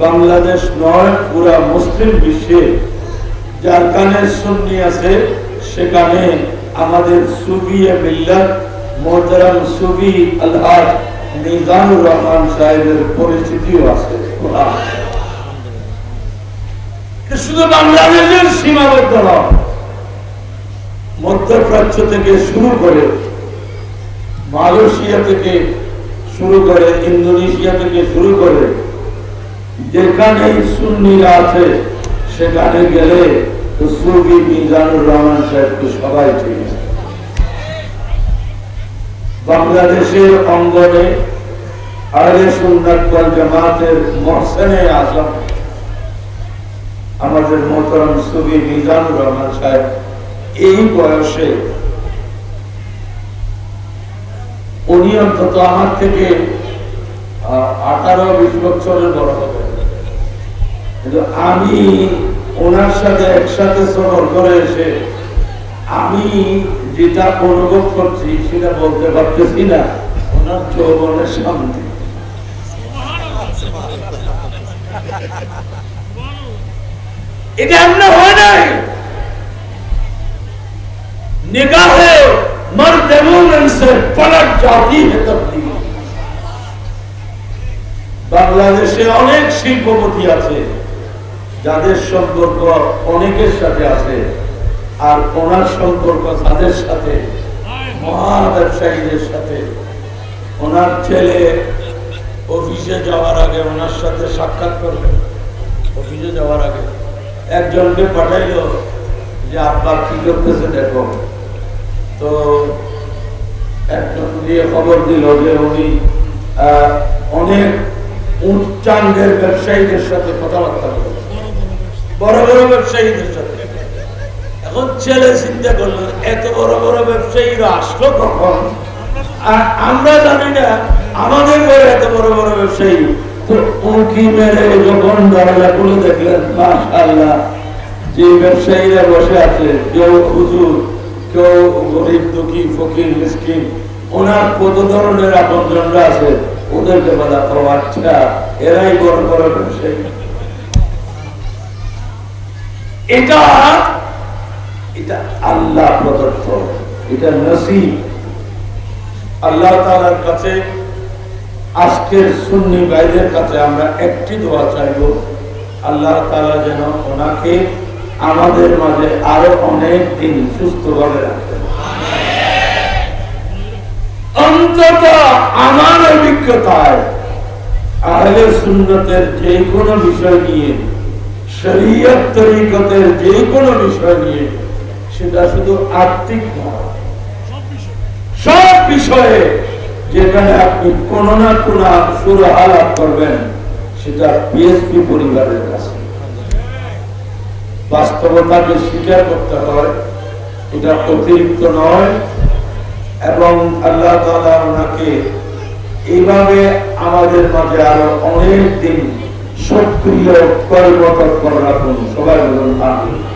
বাংলাদেশ নয়, পুরা মুসলিম বিশ্বে যার কানে সুন্নি আছে, সেখানে আমাদের মিল্লাত মোহতারাম নিজামুর রহমান সাহেবের আছে। শুধু বাংলাদেশের সীমাবদ্ধ নয়, মধ্যপ্রাচ্য থেকে শুরু করে মালয়েশিয়া থেকে শুরু করে ইন্দোনেশিয়া থেকে শুরু করে যেখানে সুন্নিরা আছে, সেখানে গেলে মিজানুর রহমান সাহেবকে সবাই বাংলাদেশের অঙ্গনে জামাতের মহসেনে আমাদের মোহতরম সুফি মিজানুর রহমান সাহেব এই বয়সে উনি অন্তত আমার থেকে আঠারো বিশ বছরের বড় হবে। আমি ওনার সাথে একসাথে সফর করে এসে আমি যেটা অনুভব করছি সেটা বলতে পারতেছি না ওনার যৌবনের শান্তি এটা এমন হয় নাই निगाहे मर्द मोमिन से पलट जाती है तब्दील বাংলাদেশে অনেক শিল্পপতি আছে যাদের সম্পর্ক অনেকের সাথে আছে আর ওনার সম্পর্ক তাদের সাথে মহা ব্যবসায়ীদের সাথে। ওনার ছেলে অফিসে যাওয়ার আগে ওনার সাথে সাক্ষাৎ করবেন অফিসে যাওয়ার আগে। একজনকে পাঠাইলো যে, আব্বা, কি করতেছে দেখো? তো একজন দিয়ে খবর দিল যে, উনি অনেক উচ্চাঙ্গের ব্যবসায়ীদের সাথে কথাবার্তা বলেন বড় বড় ব্যবসায়ীদের সাথে। এখন ছেলে চিন্তা করল, এত বড় বড় ব্যবসায়ীরা আসলো কখন? আর আমরা জানি না, আমাদের ঘরে এত বড় বড় ব্যবসায়ী। ওনার ধরনের আপনজনরা আছে তো আচ্ছা এরাই বড় বড় ব্যবসায়ী। এটা এটা আল্লাহ প্রদত্ত, এটা নসিব। আল্লাহ তাআলার কাছে, আজকের সুন্নি কাছে আমরা একটি দোয়া চাইব। আল্লাহ তাআলা যেন ওনাকে আমাদের মাঝে আরও অনেক দিন সুস্থভাবে অন্তত আমার অভিজ্ঞতায়, আহলে সুন্নতের যে কোনো বিষয় নিয়ে শরীয়ত যে কোনো বিষয় নিয়ে, সেটা শুধু আর্থিক নয়। সব বিষয়ে যেখানে আপনি কোন না কোন সুর আলাপ করবেন, সেটা পিএসপি পরিবারের কাছে। বাস্তবতাকে স্বীকার করতে হয়, এটা অতিরিক্ত নয়, এবং আল্লাহ তাআলা ওনাকে এইভাবে আমাদের মাঝে আরও অনেক দিন সক্রিয় কর্মতৎপর রাখুন সবাই বলুন আমিন।